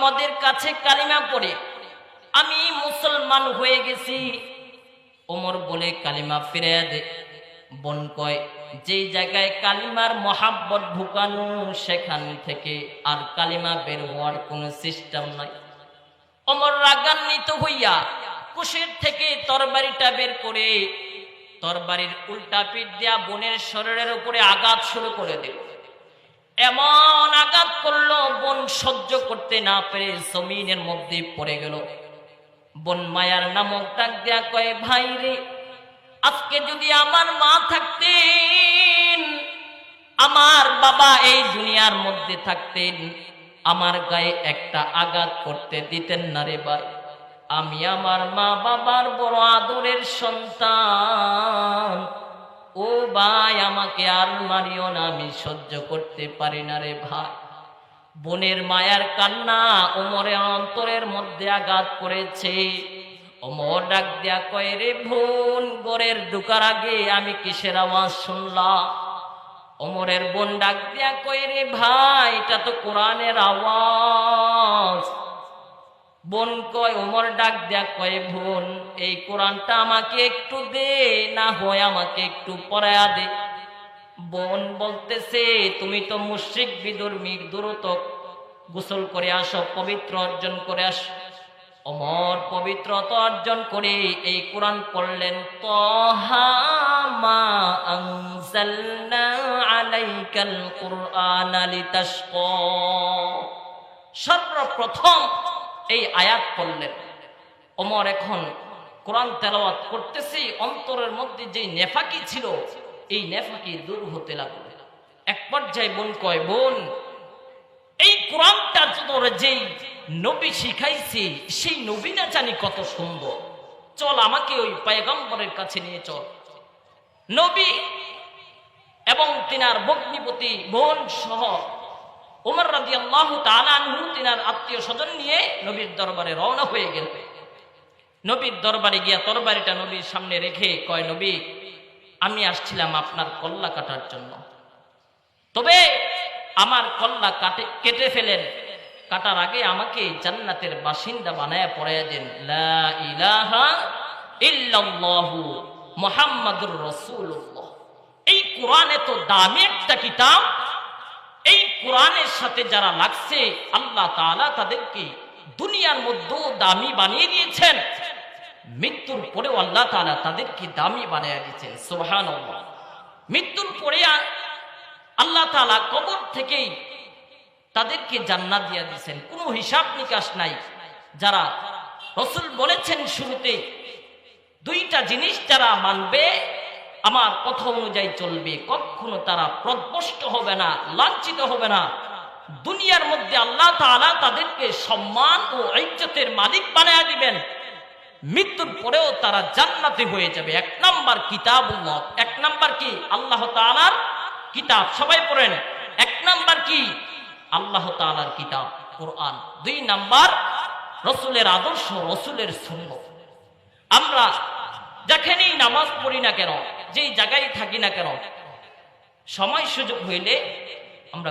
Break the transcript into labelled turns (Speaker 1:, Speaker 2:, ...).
Speaker 1: মোহাম্মদের কাছে কালিমা পড়ে, আমি মুসলমান হয়ে গেছি। ওমর বলে, কালিমা ফিরে দে। বোন কয়, যেই জায়গায় কালিমার মহাব্বত ঢুকানো, সেখান থেকে আর কালিমা বের হওয়ার কোনো সিস্টেম নাই। অমর রাগান্বিত হইয়া কুশের থেকে তরবারিটা বের করে, তরবারির উল্টা পিঠ দিয়া বোনের শরীরের উপরে আঘাত শুরু করে দিল। এমন আঘাত সহ্য করতে না পেরে জমিনের মধ্যে পড়ে গেল। বোন মায়ার নামক ডাক দেয়া কয়ে, ভাই রে, আজকে যদি আমার মা থাকতেন, আমার বাবা এই দুনিয়ার মধ্যে থাকতেন, আমার গায়ে একটা আঘাত করতে দিতেন না রে ভাই। আমি আমার মা বাবার বড় আদরের সন্তান। ও ভাই, আমাকে আর মারিও না, আমি সহ্য করতে পারি না রে ভাই। বোনের মায়ার কান্না ওমরের অন্তরের মধ্যে আঘাত করেছে। ওমর ডাক দিয়া কয়, রে বোন গোরের ঢুকার আগে আমি কিসের আওয়াজ শুনলাম? ওমরের বোন ডাক দিয়া কয়, রে ভাই, এটা তো কোরআনের আওয়াজ। বোন কয়, ওমর ডাক দেয়া কয়, বোন, এই কোরআনটা আমাকে একটু দে, না হয় আমাকে একটু পড়ায়া দে। বোন বলতেছে, তুমি তো মুশ্রিক বিদুর্মীর দূরত গোসল করে আসো, পবিত্র অর্জন করে আসো। অমর পবিত্রতা অর্জন করে এই কোরআন পড়লেন, তহা মা আনজালনা আলাইকাল কুরআনা সর্বপ্রথম এই আয়াত পড়লেন। অমর এখন কোরআন তেলাওয়াত করতেছি, অন্তরের মধ্যে যে নেফাকি ছিল এই নেফাকি দূর হতে লাগল। এক পর্যায়ে বোন কয়, বোন, এই কোরআনটা তোর যেই নবী শিখাইছে, সেই নবী না জানি কত সুন্দর। চল আমাকে ওই পায়গম্বরের কাছে নিয়ে চল। নবী এবং তিনার ভগ্নিপতি বোন সহ ওমর রাজি আল্লাহ তালানহু তিনার আত্মীয় স্বজন নিয়ে নবীর দরবারে রওনা হয়ে গেল। নবীর দরবারে গিয়া তরবারিটা নবীর সামনে রেখে কয়, নবী আমি আসছিলাম আপনার কল্লা কাটার জন্য। তবে আমার কল্লা কাটে, কেটে ফেলেন। কাটার আগে আমাকে জান্নাতের বাসিন্দা বানায় পড়াইয়া দেন। লা ইলাহা ইল্লাল্লাহু মুহাম্মাদুর রাসূলুল্লাহ। এই কোরআন এত দামি একটা কিতাব। এই কোরআনের সাথে যারা লাগছে, আল্লাহ তাআলা তাদেরকে দুনিয়ার মধ্যেও দামি বানিয়ে দিয়েছেন। মৃত্যুর পরেও আল্লাহ তাআলা তাদেরকে দামি বানিয়ে দিচ্ছেন সুবহানাল্লাহ। মৃত্যুর পরে আল্লাহ তাআলা কবর থেকেই তাদেরকে জান্নাত দিয়ে দিয়েছেন। কোনো হিসাব নিকাশ নাই। যারা রসুল বলেছেন শুরুতে, দুইটা জিনিস যারা মানবে, আমার কথা অনুযায়ী চলবে। কখনো তারা প্রদস্ত হবে না, লাঞ্ছিত হবে না। দুনিয়ার মধ্যে আল্লাহ তাআলা তাদেরকে সম্মান ও ঐজ্যতের মালিক বানায় দিবেন। মৃত্যুর পরেও তারা জান্নাতে হয়ে যাবে। এক নাম্বার কিতাব এক নাম্বার কি? আল্লাহ তাআলার কিতাব। সবাই পড়েন। এক নাম্বার কি? আল্লাহ তাআলার কিতাব, কোরআন। দুই নাম্বার রসুলের আদর্শ, রসুলের সুন্নত। আমরা যেখানেই নামাজ পড়ি না কেন, যেই জায়গায় থাকি না কেন, সময় সুযোগ হইলে আমরা